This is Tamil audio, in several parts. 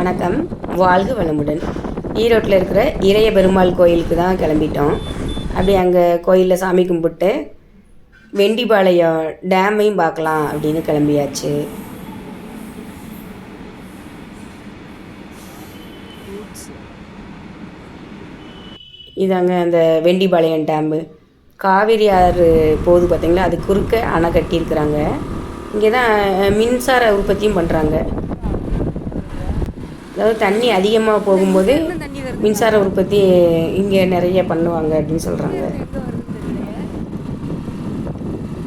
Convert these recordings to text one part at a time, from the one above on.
வணக்கம். வாழ்க வளமுடன். ஈரோட்டில் இருக்கிற இறைய பெருமாள் கோயிலுக்கு தான் கிளம்பிட்டோம். அப்படி அங்கே கோயிலில் சாமி கும்பிட்டு வெண்டிபாளையம் டேமையும் பார்க்கலாம் அப்படின்னு கிளம்பியாச்சு. இதாங்க அந்த வெண்டிபாளையம் டேமு. காவிரி ஆறு போகுது பார்த்தீங்களா? அது குறுக்க அணை கட்டியிருக்கிறாங்க. இங்கே தான் மின்சார உற்பத்தியும் பண்ணுறாங்க அதாவது தண்ணி அதிகமாக போகும்போது மின்சார உற்பத்தி இங்கே நிறைய பண்ணுவாங்க அப்படின்னு சொல்கிறாங்க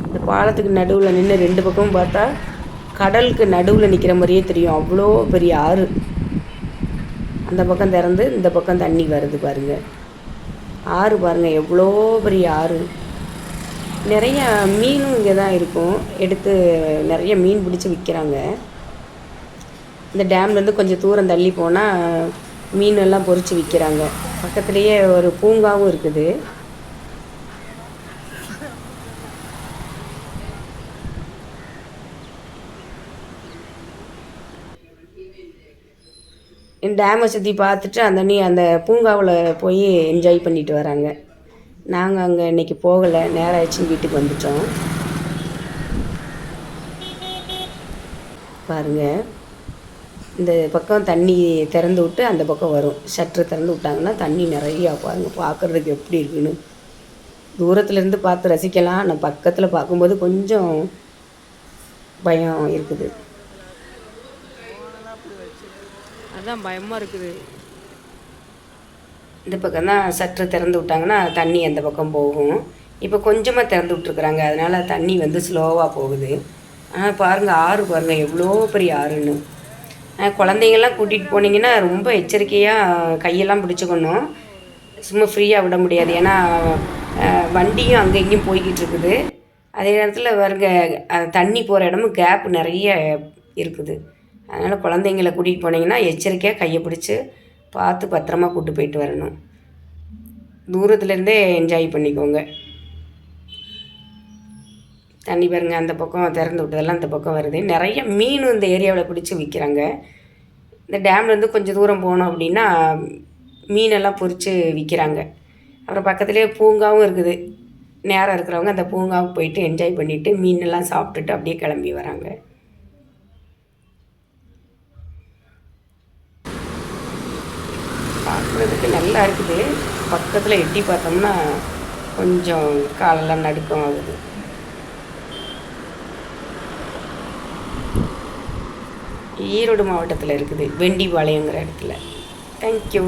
இந்த பாலத்துக்கு நடுவில் நின்று ரெண்டு பக்கமும் பார்த்தா கடலுக்கு நடுவில் நிற்கிற மாதிரியே தெரியும். அவ்வளோ பெரிய ஆறு. அந்த பக்கம் திறந்து இந்த பக்கம் தண்ணி வருது பாருங்க. ஆறு பாருங்க எவ்வளோ பெரிய ஆறு. நிறைய மீனும் இங்கே தான் இருக்கும். எடுத்து நிறைய மீன் பிடிச்சி விற்கிறாங்க இந்த டேம்லேருந்து கொஞ்சம் தூரம் தள்ளி போனால் மீன் எல்லாம் விற்கிறாங்க பக்கத்துலேயே ஒரு பூங்காவும் இருக்குது. டேமை சுற்றி பார்த்துட்டு அந்த நீ அந்த பூங்காவில் போய் என்ஜாய் பண்ணிட்டு வராங்க. நாங்கள் அங்கே இன்னைக்கு போகலை நேரம் ஆயிடுச்சு வீட்டுக்கு வந்துட்டோம். பாருங்க. இந்த பக்கம் தண்ணி திறந்து விட்டு அந்த பக்கம் வரும். ஷட்ரு திறந்து விட்டாங்கன்னா தண்ணி நிறையா பாருங்க பார்க்குறதுக்கு எப்படி இருக்குன்னு. தூரத்துலேருந்து பார்த்து ரசிக்கலாம். ஆனால் பக்கத்தில் பார்க்கும்போது கொஞ்சம் பயம் இருக்குது. அதான் பயமாக இருக்குது. இந்த பக்கம் தான் சற்று திறந்து விட்டாங்கன்னா தண்ணி அந்த பக்கம் போகும். இப்போ கொஞ்சமாக திறந்து விட்ருக்குறாங்க அதனால் தண்ணி வந்து ஸ்லோவாக போகுது. ஆனால் பாருங்கள் ஆறு பாருங்கள் எவ்வளோ பெரிய ஆறுன்னு. குழந்தைங்கள்லாம் குழந்தைங்கெல்லாம் கூட்டிகிட்டு போனீங்கன்னா ரொம்ப எச்சரிக்கையாக கையெல்லாம் பிடிச்சிக்கணும். சும்மா ஃப்ரீயாக விட முடியாது. ஏன்னா வண்டியும் அங்கே இங்கேயும் போய்கிட்டு இருக்குது. அதே நேரத்தில் வருங்க தண்ணி போகிற இடமும் கேப் நிறைய இருக்குது. அதனால் குழந்தைங்கள கூட்டிகிட்டு போனீங்கன்னா எச்சரிக்கையாக கையை பிடிச்சி பார்த்து பத்திரமா கூப்பிட்டு போயிட்டு வரணும். தூரத்துலேருந்தே என்ஜாய் பண்ணிக்கோங்க. தண்ணி பாருங்க அந்த பக்கம் திறந்து விட்டதெல்லாம் அந்த பக்கம் வருது. நிறைய மீன் இந்த ஏரியாவில் பிடிச்சி விற்கிறாங்க இந்த டேம்லேருந்து கொஞ்சம் தூரம் போனோம் அப்படின்னா மீனெல்லாம் பொறித்து விற்கிறாங்க அப்புறம் பக்கத்துலேயே பூங்காவும் இருக்குது. நேரம் இருக்கிறவங்க அந்த பூங்காவுக்கு போயிட்டு என்ஜாய் பண்ணிவிட்டு மீனெல்லாம் சாப்பிட்டுட்டு அப்படியே கிளம்பி வராங்க. பார்க்குறதுக்கு நல்லா இருக்குது. பக்கத்தில் எட்டி பார்த்தோம்னா கொஞ்சம் காலெல்லாம் நடுக்கம் ஆகுது ஈரோடு மாவட்டத்தில் இருக்குது வெண்டிபாளையங்கிற இடத்துல. தேங்க்யூ